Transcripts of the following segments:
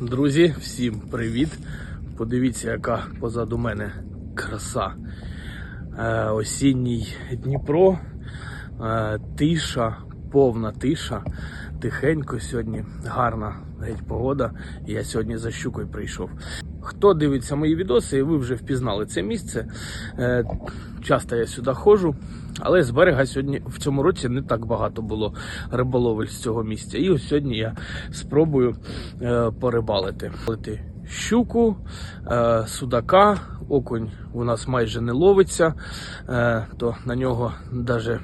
Друзі, всім привіт! Подивіться, яка позаду мене краса. Е, осінній Дніпро, е, тиша, повна тиша. Тихенько сьогодні, гарна геть погода. Я сьогодні за щукою прийшов. Хто дивиться мої відоси, ви вже впізнали це місце. Е, часто я сюди ходжу, але з берега сьогодні в цьому році не так багато було риболовель з цього місця. І ось сьогодні я спробую е, порибалити. Щуку, е, судака, окунь у нас майже не ловиться, е, то на нього навіть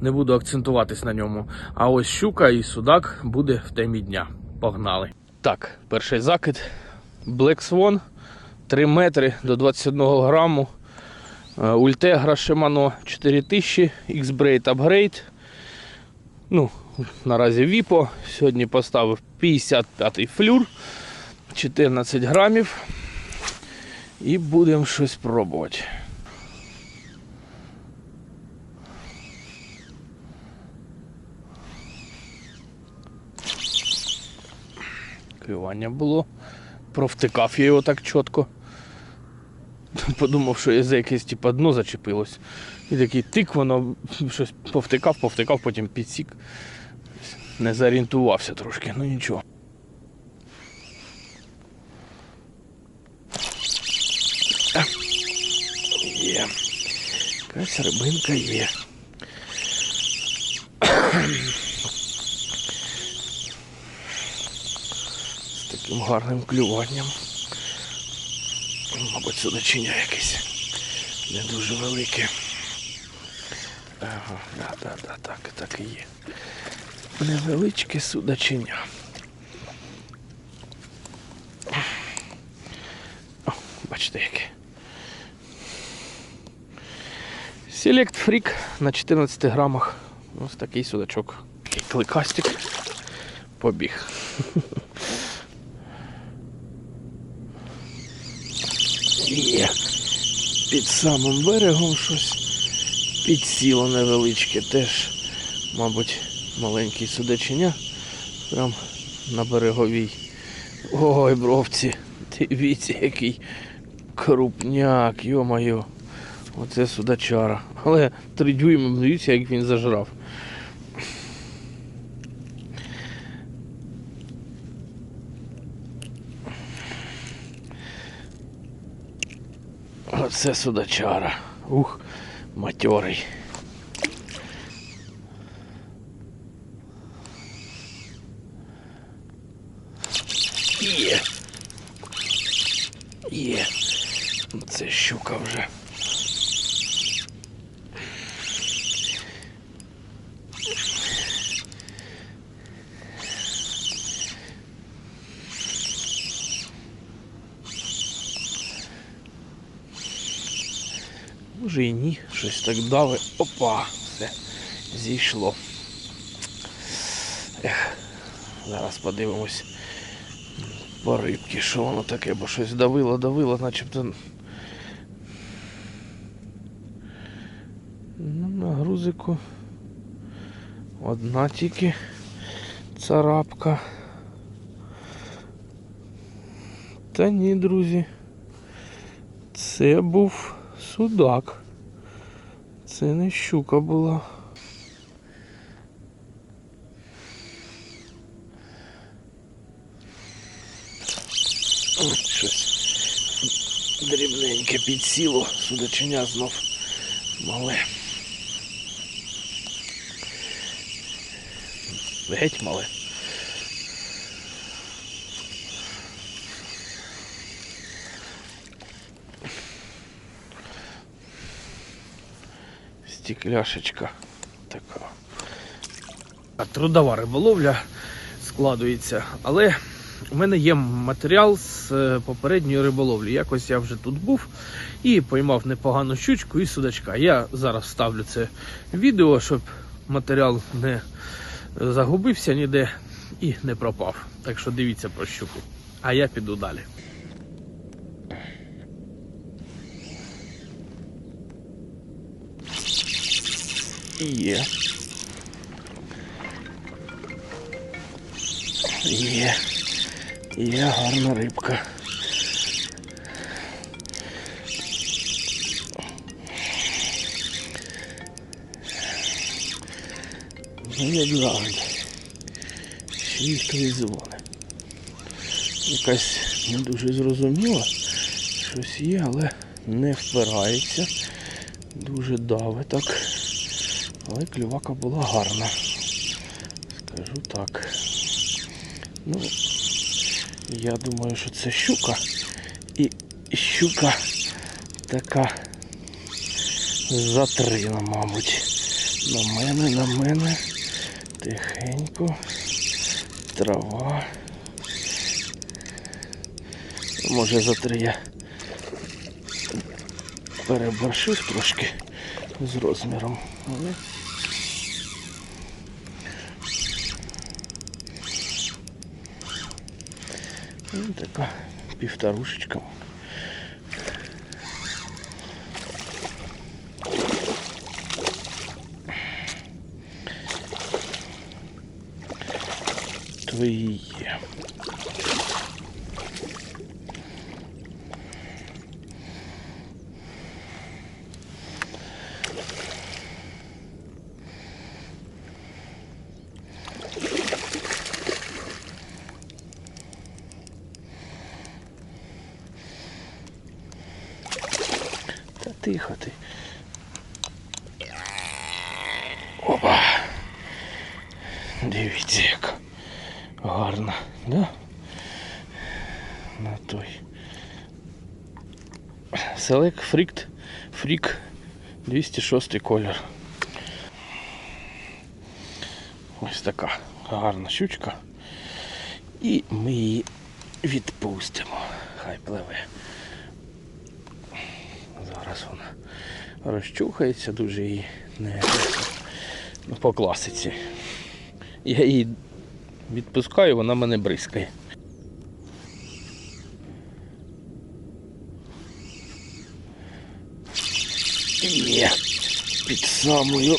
не буду акцентуватись на ньому. А ось щука і судак буде в темі дня. Погнали. Так, перший закид. Black Swan 3 метри до 21 граму. Е, Ультегра Shimano 4000, X-Braid Upgrade. Ну, наразі Віпо. Сьогодні поставив 55-й флюр, 14 грамів. І будемо щось пробувати. Клювання було. Провтикав я його так чітко. Подумав, що я за якесь типу, дно зачепилось. І такий тик, воно щось повтикав, повтикав, потім підсік. Не зорієнтувався трошки, ну нічого. Є. Якась рибинка є. З таким гарним клюванням. Мабуть, судочиня якесь. Не дуже велике. Ага, да, да, да, так, так і є. Невеличке судочиня. О, бачите яке. Select Freak на 14 грамах. Ось такий судачок. Кликастик. Побіг. Є. Під самим берегом щось підсіло невеличке теж, мабуть, маленький судаченя. Прям на береговій. Ой, бровці, дивіться, який крупняк, йо-моє. Оце судачара. Але три дюйми, дивіться, як він зажрав. Оце судачара. Ух, матьорий. Є. Є. Це щука вже. Може і ні, щось так дави. Опа, все, зійшло. Ех, зараз подивимось по рибки, що воно таке, бо щось давило, давило, начебто. Ну, на грузику одна тільки царапка. Та ні, друзі. Це був судак. Це не щука була. О, щось дрібненьке підсіло, судаченя знов мале. Геть мале. Стекляшечка така. Трудова риболовля складується, але у мене є матеріал з е, попередньої риболовлі. Якось я вже тут був і поймав непогану щучку і судачка. Я зараз ставлю це відео, щоб матеріал не загубився ніде і не пропав. Так що дивіться про щуку. А я піду далі. Є. Є. Є гарна рибка. Ну, як завжди. Хтось дзвонить. Якась не дуже зрозуміла. Щось є, але не впирається. Дуже дави так. Але клювака була гарна. Скажу так. Ну, я думаю, що це щука. І щука така затрина, мабуть. На мене, на мене. Тихенько. Трава. Може за три я переборшив трошки з розміром, але така півторушечка. Твої тихо ти. Опа. Дивіться, як гарно, да? На той. Селек фрікт, фрік 206 колір. Ось така гарна щучка. І ми її відпустимо. Хай пливе. Зараз вона розчухається, дуже її не ну, по класиці. Я її відпускаю, вона мене бризкає. Є під самою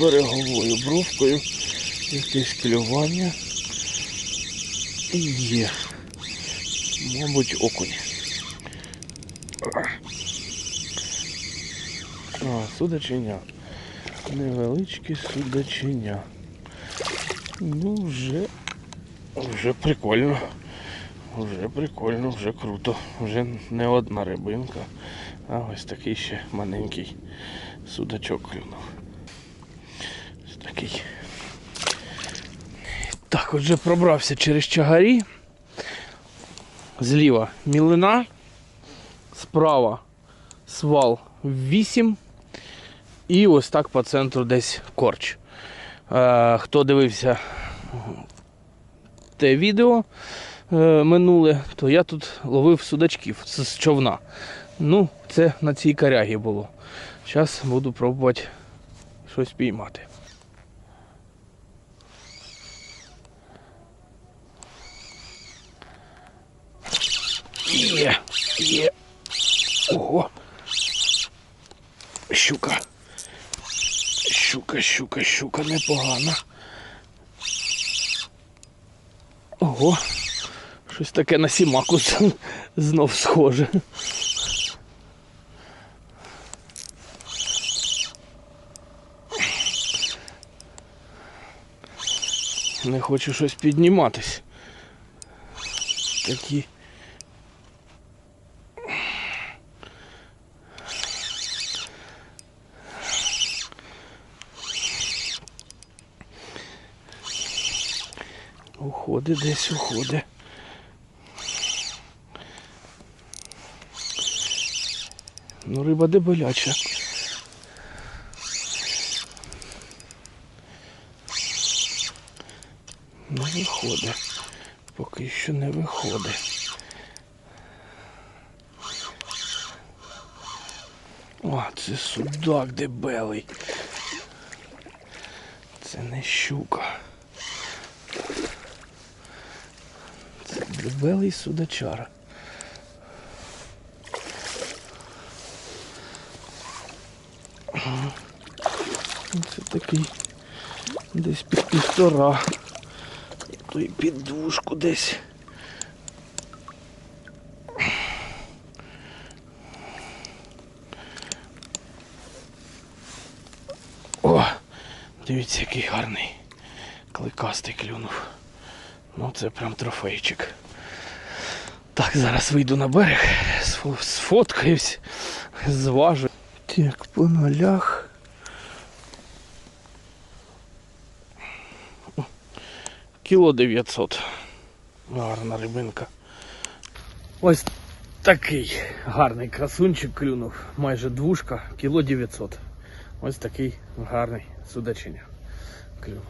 береговою бровкою якесь клювання. І є. Мабуть, окунь. А, судачиня. Невеличке судачиня. Ну, вже, вже прикольно. Вже прикольно, вже круто. Вже не одна рибинка, а ось такий ще маленький судачок клюнув. Ось такий. Так, отже пробрався через чагарі. Зліва мілина, справа свал 8 і ось так по центру десь корч. Е, хто дивився те відео е, минуле, то я тут ловив судачків з, човна. Ну, це на цій корягі було. Зараз буду пробувати щось піймати. Є, є. Ого. Щука. Щука, щука, щука непогана. Ого. Щось таке на сімаку знов схоже. Не хочу щось підніматись. Такі. Уходи десь уходи. Ну, риба дебеляча. Не виходить. Поки що не виходить. О, це судак дебелий. Це не щука. Белий судачар. Це такий десь під півтора. То й піддушку десь. О, дивіться, який гарний кликастий клюнув. Ну це прям трофейчик. Так, зараз вийду на берег, сфоткаюсь, зважу. Так, по нулях. Кіло 900. Гарна рибинка. Ось такий гарний красунчик клюнув. Майже двушка, кіло 900. Ось такий гарний судачиня клюнув.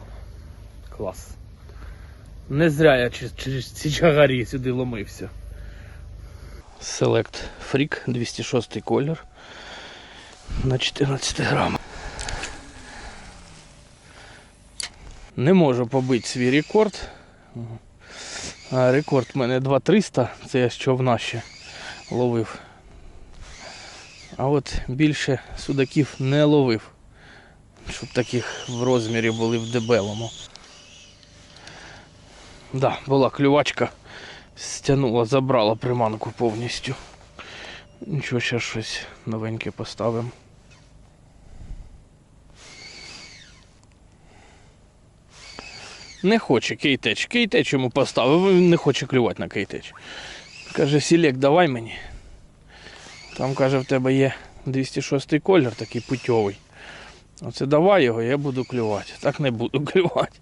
Клас. Не зря я через, ці чагарі сюди ломився. Select Freak 206 колір на 14 грам. Не можу побити свій рекорд. Рекорд в мене 2300, це я з човна ще ловив. А от більше судаків не ловив. Щоб таких в розмірі були в дебелому. Да, була клювачка, стягнула, забрала приманку повністю. Нічого, ще щось новеньке поставимо. Не хоче кейтеч. Кейтеч йому поставив, він не хоче клювати на кейтеч. Каже, Сілек, давай мені. Там, каже, в тебе є 206 колір, такий путьовий. Оце давай його, я буду клювати. Так не буду клювати.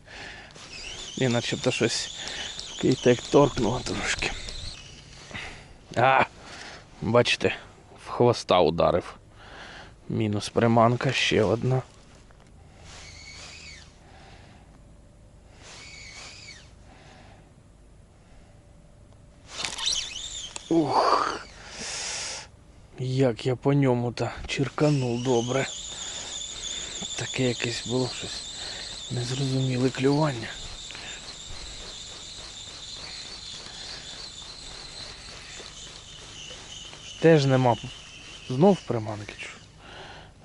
І начебто щось кейтек торкнуло трошки. А, бачите, в хвоста ударив. Мінус приманка, ще одна. Ух. Як я по ньому то черканув добре. Таке якесь було щось незрозуміле клювання. Теж нема. Знов приманки.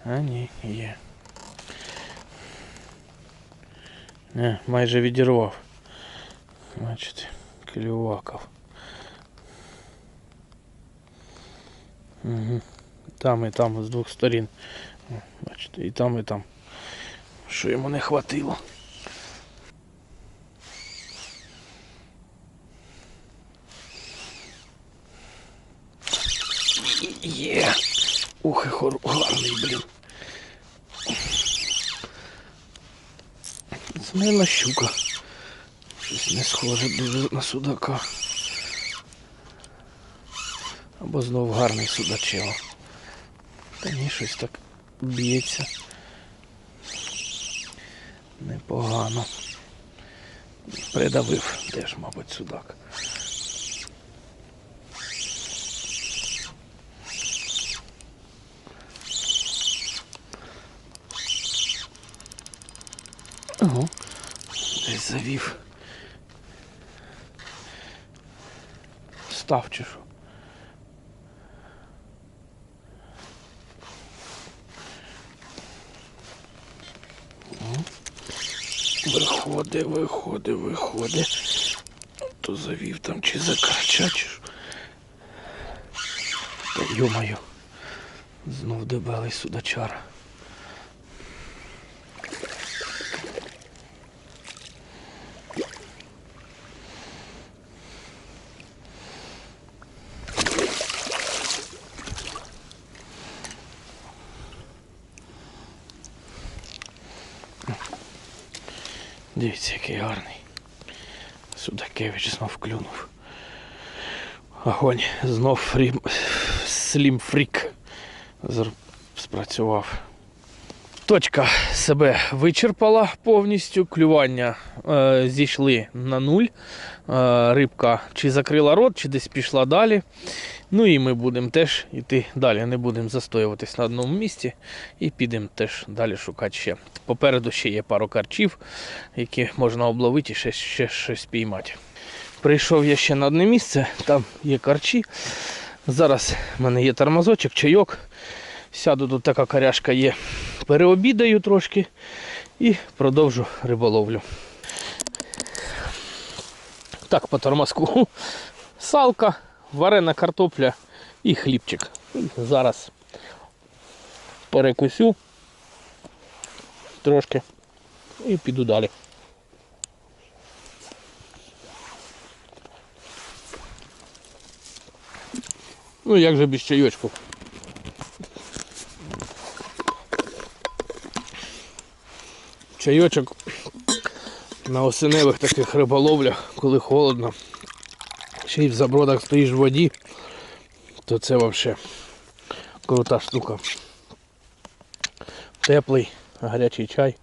А ні, є. Не, майже відірвав. Значить, клюваков. Угу. Там і там з двох сторін. Бачите, і там, і там. Що йому не хватило. Є. Ух, і хор... гарний, блін. Сміла щука. Щось не схоже дуже на судака. Або знов гарний судачило. Та ні, щось так б'ється. Непогано. Придавив теж, мабуть, судак. Ого, десь завів. Став чи що? Виходи, виходи, виходи. То завів там чи закричать, чи що. Та йомаю. Знов дебелий судачара. Дивіться, який гарний. Судакевич знов клюнув. Огонь, знов фрі... слім фрік зр- спрацював. Точка себе вичерпала повністю. Клювання е, зійшли на нуль. Е, рибка чи закрила рот, чи десь пішла далі. Ну і ми будемо теж йти далі. Не будемо застоюватись на одному місці і підемо теж далі шукати ще. Попереду ще є пару карчів, які можна обловити і ще, ще щось піймати. Прийшов я ще на одне місце, там є карчі. Зараз в мене є тормозочок, чайок. Сяду, тут така каряшка є. Переобідаю трошки і продовжу риболовлю. Так, по тормозку. Салка, варена картопля і хлібчик. Зараз перекусю трошки і піду далі. Ну як же без чайочку? Чайочок на осеневих таких риболовлях, коли холодно, ще й в забродах стоїш в воді, то це взагалі крута штука. Теплий, гарячий чай.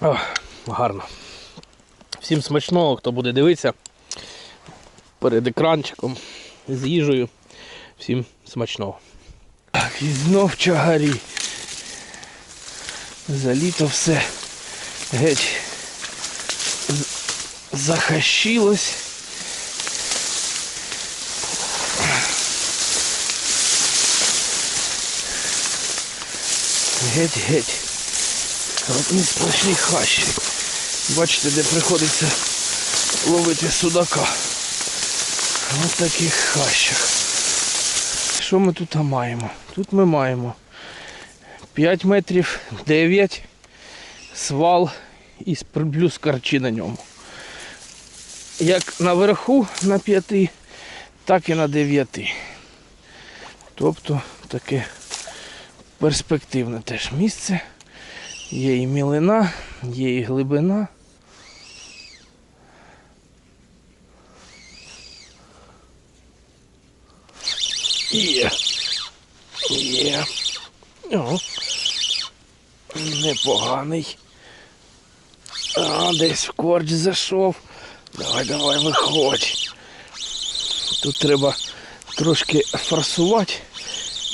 Ах, гарно. Всім смачного, хто буде дивитися перед екранчиком з їжею. Всім смачного. Так, і знов чагарі. За літо все геть захащилось. Геть-геть. Одні сплошні хащі. Бачите, де приходиться ловити судака. Ось таких хащах. Що ми тут маємо? Тут ми маємо 5 метрів 9 свал і плюс карчі на ньому. Як наверху на 5, так і на 9. Тобто таке перспективне теж місце. Є і мілина, є і глибина. Є. Є. О. Непоганий. А, десь в корч зайшов. Давай, давай, виходь. Тут треба трошки форсувати,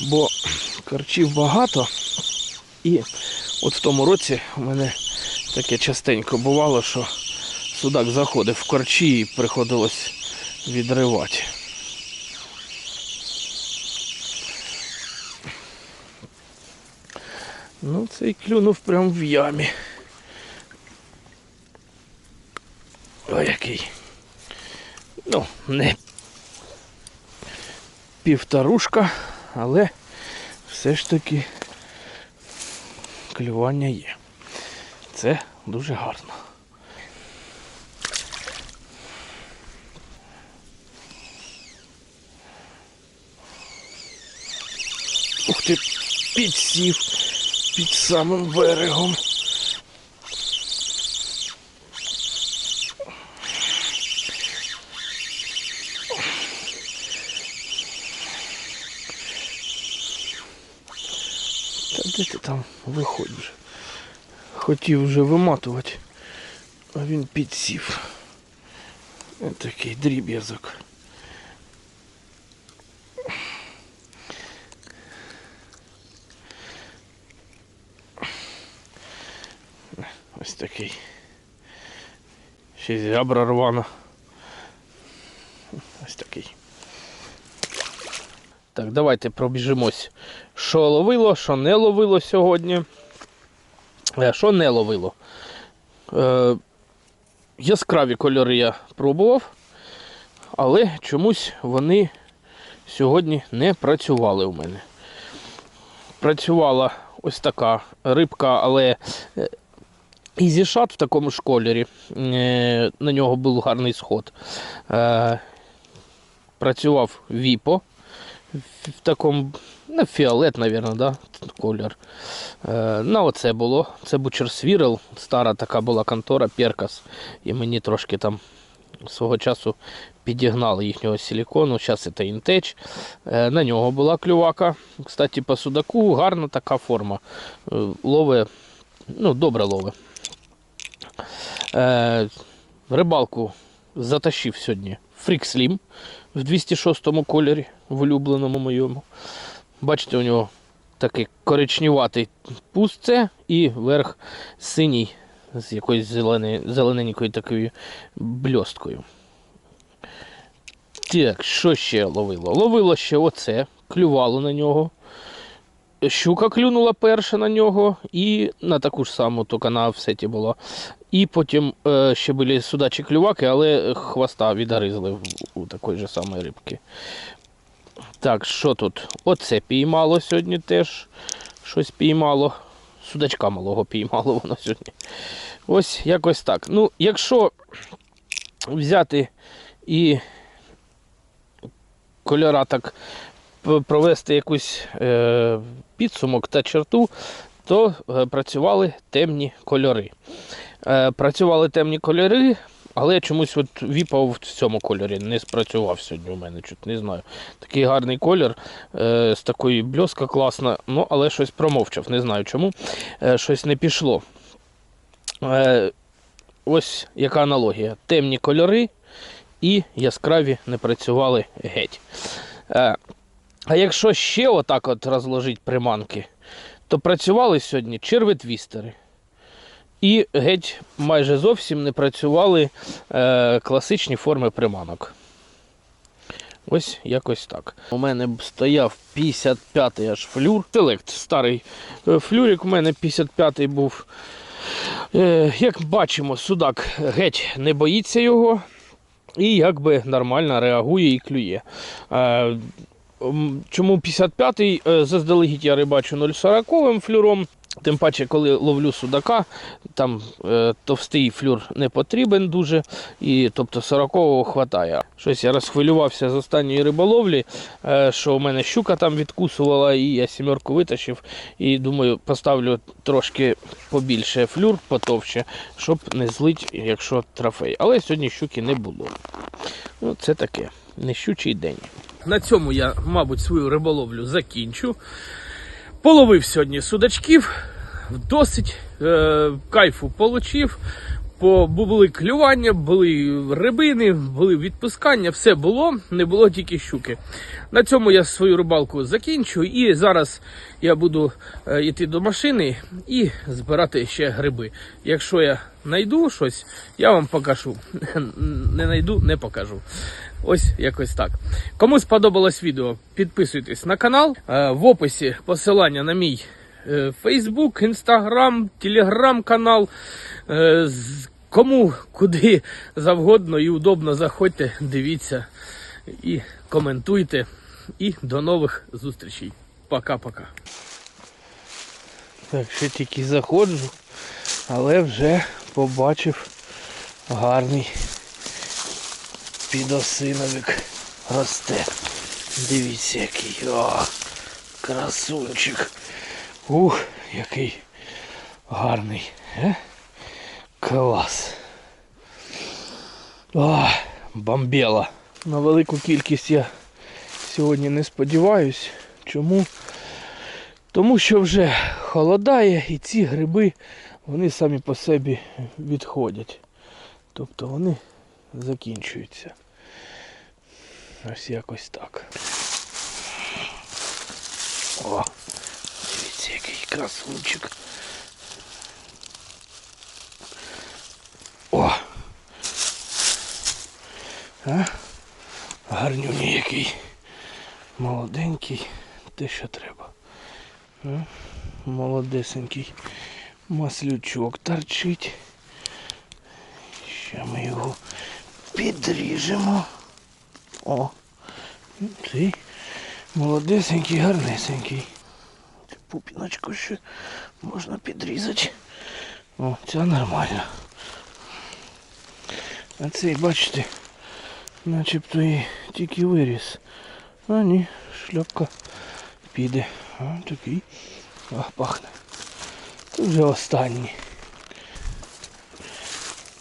бо корчів багато. І от в тому році у мене таке частенько бувало, що судак заходив в корчі і приходилось відривати. Ну, цей клюнув прям в ямі. Ой, який. Ну, не півторушка, але все ж таки клювання є. Це дуже гарно. Ух ти, підсів під самим берегом. Та де ти там виходь вже? Хотів вже виматувати, а він підсів. Ось такий дріб'язок. Ось такий. Ще зябра рвана. Ось такий. Так, давайте пробіжимось. Що ловило, що не ловило сьогодні. Е, Що не ловило? Е, яскраві кольори я пробував, але чомусь вони сьогодні не працювали у мене. Працювала ось така рибка, але е, Ізішат в такому ж кольорі. Е, На нього був гарний сход. Працював Віпо в такому, не фіолет, мабуть, да? колір. Е, На оце було. Це Бучер Свірел, стара така була контора, Перкас. І мені трошки там свого часу підігнали їхнього силікону. Зараз це інтеч. На нього була клювака. Кстати, по судаку гарна така форма. Е, Лове, ну, добре лове. Е, рибалку затащив сьогодні Freak Slim в 206 кольорі, в улюбленому моєму. Бачите, у нього такий коричневатий пустце і верх синій з якоюсь зелененькою такою бльосткою. Так, що ще ловило? Ловило ще оце, клювало на нього. Щука клюнула перша на нього, і на таку ж саму, тільки на офсеті було. І потім е, ще були судачі клюваки, але хвоста відгризли у такої ж самої рибки. Так, що тут? Оце піймало сьогодні теж. Щось піймало судачка малого піймало воно сьогодні. Ось якось так. Ну, якщо взяти і кольора так провести якусь е, підсумок та черту, то е, працювали темні кольори. Е, працювали темні кольори, але чомусь от віпав в цьому кольорі не спрацював сьогодні у мене, чуть не знаю. Такий гарний колір, е, з такої бльоска класна, ну але щось промовчав, не знаю чому. Е, щось не пішло. Ось яка аналогія. Темні кольори і яскраві не працювали геть. А якщо ще отак от розложити приманки, то працювали сьогодні черветвістери. І геть майже зовсім не працювали е, класичні форми приманок. Ось якось так. У мене стояв 55-й аж флюр. Селект старий е, флюрик у мене 55-й був. Е, як бачимо, судак геть не боїться його і якби нормально реагує і клює. Е, чому 55-й? Е, Заздалегідь я рибачу 0,40 флюром. Тим паче, коли ловлю судака, там е, товстий флюр не потрібен дуже, і тобто 40-го хватає. Щось я розхвилювався з останньої риболовлі, е, що у мене щука там відкусувала, і я сімерку витащив. І думаю, поставлю трошки побільше флюр, потовще, щоб не злить, якщо трофей. Але сьогодні щуки не було. Ну, це таке, нещучий день. На цьому я, мабуть, свою риболовлю закінчу. Половив сьогодні судачків, досить е, кайфу получив. По, були клювання, були рибини, були відпускання, все було, не було тільки щуки. На цьому я свою рибалку закінчу і зараз я буду е, йти до машини і збирати ще гриби. Якщо я знайду щось, я вам покажу. Не знайду, не покажу. Ось якось так. Кому сподобалось відео, підписуйтесь на канал. Е, В описі посилання на мій е, Facebook, Instagram, Telegram канал. Е, Кому куди завгодно і удобно заходьте, дивіться і коментуйте. І до нових зустрічей. Пока-пока. Так, ще тільки заходжу, але вже побачив гарний підосиновик росте. Дивіться, який. О, красунчик. Ух, який гарний. Е? Клас. О, бомбела. На велику кількість я сьогодні не сподіваюсь. Чому? Тому що вже холодає і ці гриби вони самі по собі відходять. Тобто вони закінчуються. Ось якось так. О, красунчик. О! А? Гарнюній який. Молоденький. Те, що треба. А? Молодесенький. Маслючок торчить. Ще ми його підріжемо. О, цей молодесенький, гарнесенький. Пупіночку ще можна підрізати. О, це нормально. А цей, бачите, начебто і тільки виріс. А ні, шляпка піде. А, такий. А, пахне. Це вже останній.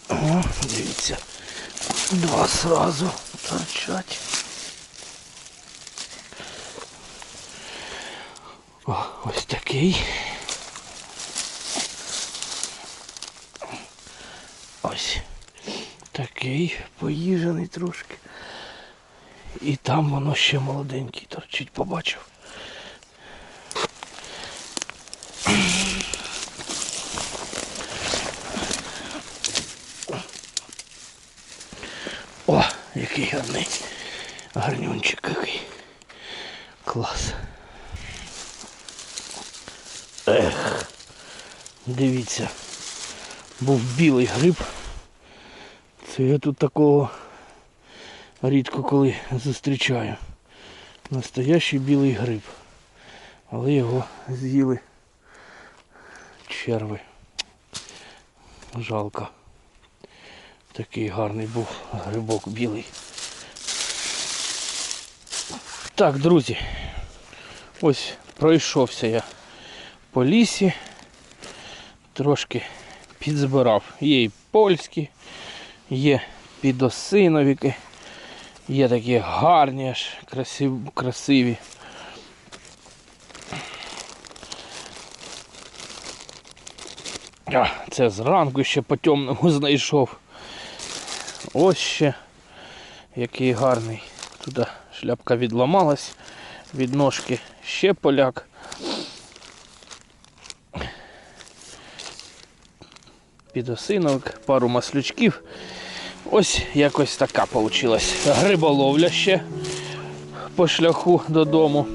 О, дивіться. Два сразу торчать. О, ось такий. Ось такий поїжений трошки. І там воно ще молоденький торчить, побачив. О, який гарний. Гарнюнчик який. Клас. Ех. Дивіться. Був білий гриб. Це я тут такого рідко коли зустрічаю. Настоящий білий гриб. Але його з'їли черви. Жалко. Такий гарний був грибок білий. Так, друзі. Ось пройшовся я по лісі. Трошки підзбирав. Є і польські, є підосиновіки, є такі гарні, аж красиві. А, це зранку ще по темному знайшов. Ось ще який гарний. Туди шляпка відламалась від ножки. Ще поляк. Підосиновик, пару маслючків. Ось якось така вийшла. Гриболовля ще по шляху додому.